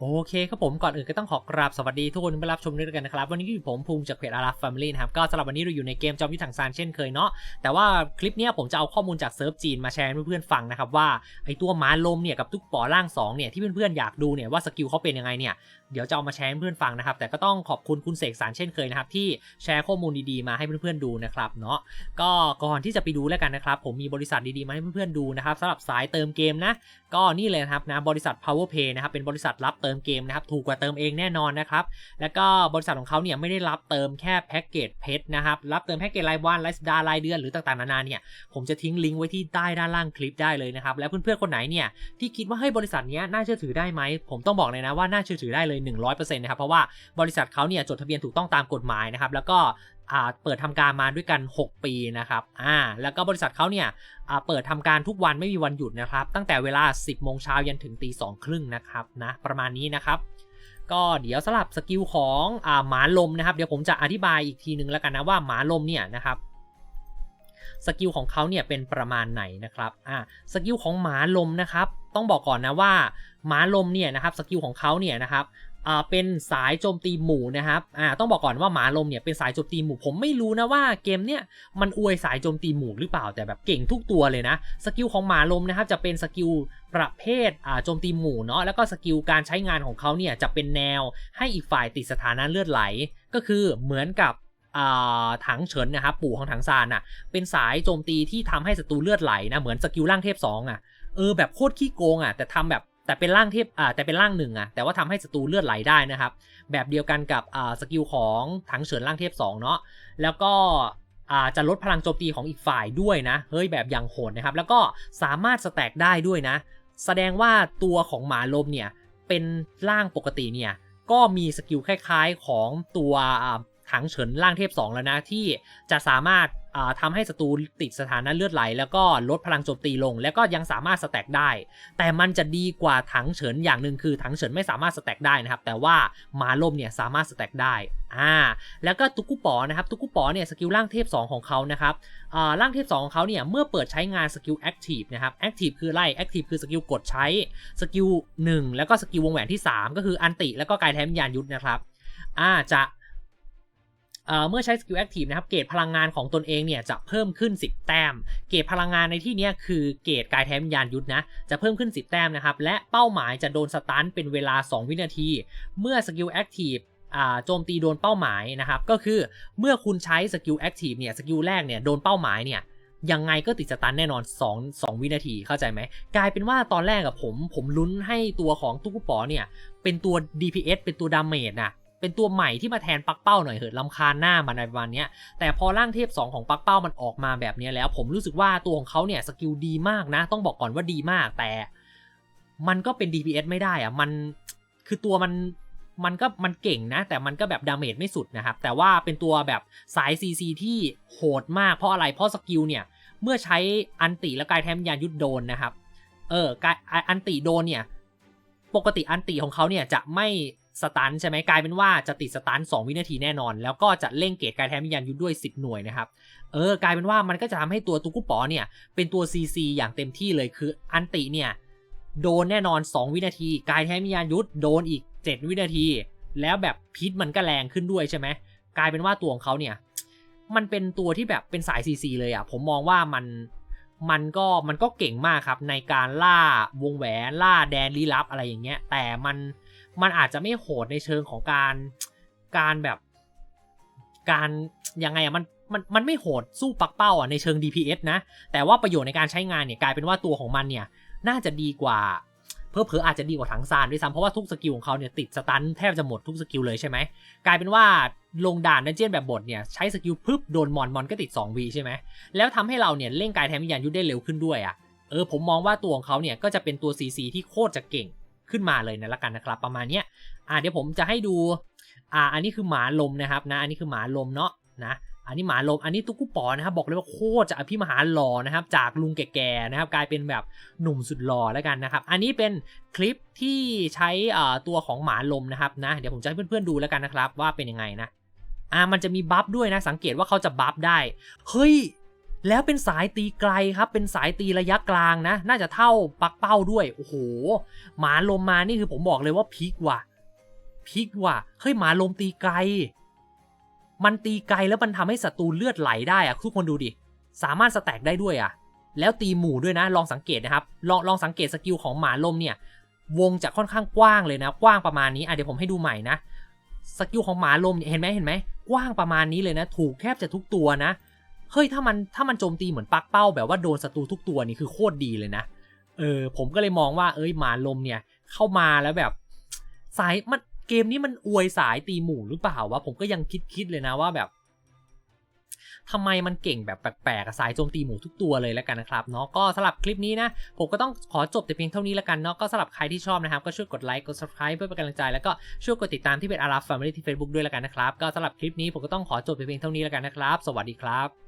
โอเคครับผมก่อนอื่นก็ต้องขอกราบสวัสดีทุกคนที่รับชมด้วยกันนะครับ วันนี้อยู่ผมภูมิจากเพจอาราฟแฟมิลี่นะครับ ก็สำหรับวันนี้เราอยู่ในเกมจอมยุทธถังซานเช่นเคยเนาะแต่ว่าคลิปนี้ผมจะเอาข้อมูลจากเซิร์ฟจีนมาแชร์ให้เพื่อนๆฟังนะครับว่าไอตัวหมาลมเนี่ยกับตุ๊กป๋อร่าง2เนี่ยที่เพื่อนๆอยากดูเนี่ยว่าสกิลเขาเป็นยังไงเนี่ยเดี๋ยวจะเอามาแชร์ให้เพื่อนฟังนะครับ แต่ก็ต้องขอบคุณคุณเสกสารเช่นเคยนะครับ ที่แชร์ข้อมูลดีๆมาให้เพื่อนๆดูนะครับเนาะก็ก่อนที่จะไปดูแล้วกันนะครับ ผมมีบริษัทดีๆมาให้เพื่อนๆดูนะครับสำหรับสายเติมเกมนะ ก็นี่เลยนะครับนะบริษัท PowerPay นะครับเป็นบริษัทรับเติมเกมนะครับถูกกว่าเติมเองแน่นอนนะครับแล้วก็บริษัทของเขาเนี่ยไม่ได้รับเติมแค่แพ็กเกจเพชรนะครับรับเติมแพ็กเกจรายวันรายสัปดาห์รายเดือนหรือต่างๆนานาเนี่ยผมจะทิ้งลิงก์ไว้ที่ใต้ด้านล่างคลิปได้เลยนะครับแล้วเพื่อนๆคนไหนเนี่ยที่คิดว่าเฮ้ยบริษัทนี้น่าเชื่อถือได้ไหมผมต้องบอกเลยนะว่าน่าเชื่อถือได้เลย100%นะครับเพราะว่าบริษัทเขาเนี่ยจดทะเบียนถูกต้องตามกฎหมายนะครับแล้วก็เปิดทำการมาด้วยกัน 6 ปีนะครับอ่าแล้วก็บริษัทเขาเนี่ยเปิดทำการทุกวันไม่มีวันหยุดนะครับ ตั้งแต่เวลา 10โมงเช้ายันถึงตีสองครึ่งนะครับนะประมาณนี้นะครับก็เดี๋ยวสลับสกิลของอหมาลมนะครับ เดี๋ยวผมจะอธิบายอีกทีนึงแล้วกันนะว่าหมาลมเนี่ยนะครับสกิลของเขาเนี่ยเป็นประมาณไหนนะครับอ่าสกิลของหมาลมนะครับ ต้องบอกก่อนนะว่าหมาลมเนี่ยนะครับสกิลของเขาเนี่ยนะครับ อ่าเป็นสายโจมตีหมู่นะครับอ่าต้องบอกก่อนว่าหมาลมเนี่ยเป็นสายโจมตีหมู่ผมไม่รู้นะว่าเกมเนี่ยมันอวยสายโจมตีหมู่หรือเปล่าแต่แบบเก่งทุกตัวเลยนะสกิลของหมาลมนะครับจะเป็นสกิลประเภทอ่าโจมตีหมู่เนาะแล้วก็สกิลการใช้งานของเขาเนี่ยจะเป็นแนวให้อีกฝ่ายติดสถานะเลือดไหล ก็คือเหมือนกับอ่าถังเฉินนะครับปู่ของถังซานอะเป็นสายโจมตีที่ทำให้ศัตรูเลือดไหลนะเหมือนสกิลร่างเทพ2อะเออแบบโคตรขี้โกงอะแต่ทำแบบ แต่เป็นร่างเทพอ่าแต่เป็นร่างหนึ่งอะแต่ว่าทำให้ศัตรูเลือดไหลได้นะครับ แบบเดียวกันกับอ่าสกิลของถังเฉินร่างเทพ2เนาะแล้วก็อ่าจะลดพลังโจมตีของอีกฝ่ายด้วยนะ เฮ้ยแบบอย่างโหดนะครับ แล้วก็สามารถสแต็กได้ด้วยนะ แสดงว่าตัวของหมาลมเนี่ยเป็นร่างปกติเนี่ยก็มีสกิลคล้ายๆของตัวถังเฉินร่างเทพ 2 แล้วนะ ที่จะสามารถ อ่าทำให้ศัตรูติดสถานะเลือดไหล แล้วก็ลดพลังโจมตีลง แล้วก็ยังสามารถสแต็กได้ แต่มันจะดีกว่าถังเฉินอย่างหนึ่งคือถังเฉินไม่สามารถสแต็กได้นะครับ แต่ว่ามาลมเนี่ยสามารถสแต็กได้อ่าแล้วก็ตุกุปอนะครับตุกุปอเนี่ยสกิลร่างเทพ 2 ของเขานะครับอ่าร่างเทพ 2 ของเขาเนี่ยเมื่อเปิดใช้งานสกิลแอคทีฟนะครับแอคทีฟคืออะไรแอคทีฟคือสกิลกดใช้สกิล1แล้วก็สกิลวงแหวนที่ 3 ก็คืออันติแล้วก็กายแทมยานยุทธนะครับอ่าจะ เมื่อใช้สกิลแอคทีฟนะครับ เกรดพลังงานของตนเองเนี่ยจะเพิ่มขึ้น 10 แต้ม เกรดพลังงานในที่นี้คือเกรดกายแท้วิญญาณยุทธนะ จะเพิ่มขึ้น 10 แต้มนะครับ และเป้าหมายจะโดนสตันเป็นเวลา 2 วินาที เมื่อสกิลแอคทีฟโจมตีโดนเป้าหมายนะครับ ก็คือเมื่อคุณใช้สกิลแอคทีฟเนี่ย สกิลแรกเนี่ยโดนเป้าหมายเนี่ยยังไงก็ติดสตันแน่นอน 2 2 วินาทีเข้าใจไหม กลายเป็นว่าตอนแรกกับผม ผมลุ้นให้ตัวของตุ๊กกุปอเนี่ย เป็นตัว DPS เป็นตัวดาเมจนะ เป็นตัวใหม่ที่มาแทนปักเป้าหน่อยเหอะลำคาญหน้ามันในประมาณนี้แต่พอร่างเทพ 2 ของปักเป้ามันออกมาแบบนี้แล้ว ผมรู้สึกว่าตัวของเขาเนี่ยสกิลดีมากนะ ต้องบอกก่อนว่าดีมากแต่ มันก็เป็น DPS ไม่ได้อะมันคือตัวมันมันก็มันเก่งนะ แต่มันก็แบบดาเมจไม่สุดนะครับ แต่ว่าเป็นตัวแบบสาย CC ที่โหดมากเพราะอะไรเพราะสกิลเนี่ยเมื่อใช้อันติและกายแทมยานยุทธโดนนะครับ เออกายอันติโดนเนี่ย ปกติอันติของเขาเนี่ยจะไม่ สตันใช่ไหมกลายเป็นว่าจะติดสตัน2วินาทีแน่นอน แล้วก็จะเร่งเกรดกายแทนวิญญาณยุทธด้วย 10 หน่วยนะครับเออกลายเป็นว่ามันก็จะทำให้ตัวตุกุปอเนี่ยเป็นตัว CC อย่างเต็มที่เลยคืออันติเนี่ยโดนแน่นอน 2 วินาที กายแทนวิญญาณยุทธโดนอีก 7 วินาที แล้วแบบพิษมันก็แรงขึ้นด้วยใช่ไหมกลายเป็นว่าตัวของเขาเนี่ยมันเป็นตัวที่แบบเป็นสาย CC เลยอะ่ะผมมองว่ามันมันก็มันก็เก่งมากครับในการล่าวงแหวนล่าแดนลี้ลับอะไรอย่างเงี้ยแต่มัน มันอาจจะไม่โหดในเชิงของการการแบบการยังไงอะมันมันมันไม่โหดสู้ปักเป้าอะในเชิง DPS นะ แต่ว่าประโยชน์ในการใช้งานเนี่ยกลายเป็นว่าตัวของมันเนี่ย น่าจะดีกว่าเพอเพออาจจะดีกว่าถังซานด้วยซ้ำเพราะว่าทุกสกิลของเขาเนี่ยติดสตันแทบจะหมดทุกสกิลเลยใช่ไหมกลายเป็นว่าลงด่านดันเจียนแบบบทเนี่ยใช้สกิลปึ๊บโดนมอนมอนก็ติด2วีใช่ไหมแล้วทำให้เราเนี่ยเล่นกายแทนวิญญาณยุทธได้เร็วขึ้นด้วยอะเออผมมองว่าตัวของเขาเนี่ยก็จะเป็นตัว CC ที่โคตรจะเก่ง ขึ้นมาเลยนะละกันนะครับ ประมาณเนี้ยอ่าเดี๋ยวผมจะให้ดูอ่าอันนี้คือหมาลมนะครับนะ อันนี้คือหมาลมเนาะนะอันนี้หมาลม อันนี้ตุ๊กกุปอนะครับ บอกเลยว่าโคตรจะอภิมหาหล่อนะครับ จากลุงแก่ๆนะครับ กลายเป็นแบบหนุ่มสุดหล่อแล้วกันนะครับ อันนี้เป็นคลิปที่ใช้ตัวของหมาลมนะครับนะ เดี๋ยวผมจะให้เพื่อนๆดูแล้วกันนะครับ ว่าเป็นยังไงนะ อ่ามันจะมีบัฟด้วยนะ สังเกตว่าเขาจะบัฟได้ เฮ้ย แล้วเป็นสายตีไกลครับ เป็นสายตีระยะกลางนะ น่าจะเท่าปักเป้าด้วย โอ้โห หมาลมมานี่คือผมบอกเลยว่าพีกว่ะพีกว่ะ เฮ้ยหมาลมตีไกล มันตีไกลแล้วมันทำให้ศัตรูเลือดไหลได้อะทุกคนดูดิ สามารถสแต็กได้ด้วยอะแล้วตีหมู่ด้วยนะ ลองสังเกตนะครับ ลองลองสังเกตสกิลของหมาลมเนี่ย วงจะค่อนข้างกว้างเลยนะ กว้างประมาณนี้อะเดี๋ยวผมให้ดูใหม่นะ สกิลของหมาลมเนี่ยเห็นไหมเห็นไหม กว้างประมาณนี้เลยนะ ถูกแทบจะทุกตัวนะ เฮ้ยถ้ามันถ้ามันโจมตีเหมือนปักเป้า แบบว่าโดนศัตรูทุกตัวนี่คือโคตรดีเลยนะเออผมก็เลยมองว่าเอ้ยหมาลมเนี่ย เข้ามาแล้วแบบ สายมันเกมนี้มันอวยสายตีหมู่หรือเปล่าวะผมก็ยังคิดคิดเลยนะว่าแบบทำไมมันเก่งแบบแปลกๆอะสายโจมตีหมู่ทุกตัวเลยแล้วกันนะครับเนาะก็สำหรับคลิปนี้นะผมก็ต้องขอจบแต่เพียงเท่านี้แล้วกันเนาะก็สำหรับใครที่ชอบนะครับ ก็ช่วยกดไลค์กด subscribe เพื่อเป็นกำลังใจแล้วก็ช่วยกดติดตามที่เป็นอาราฟ Family ที่ Facebook ด้วยแล้วกันนะครับก็สำหรับคลิปนี้ผมก็ต้องขอจบแต่เพียงเท่านี้แล้วกันนะครับ สวัสดีครับ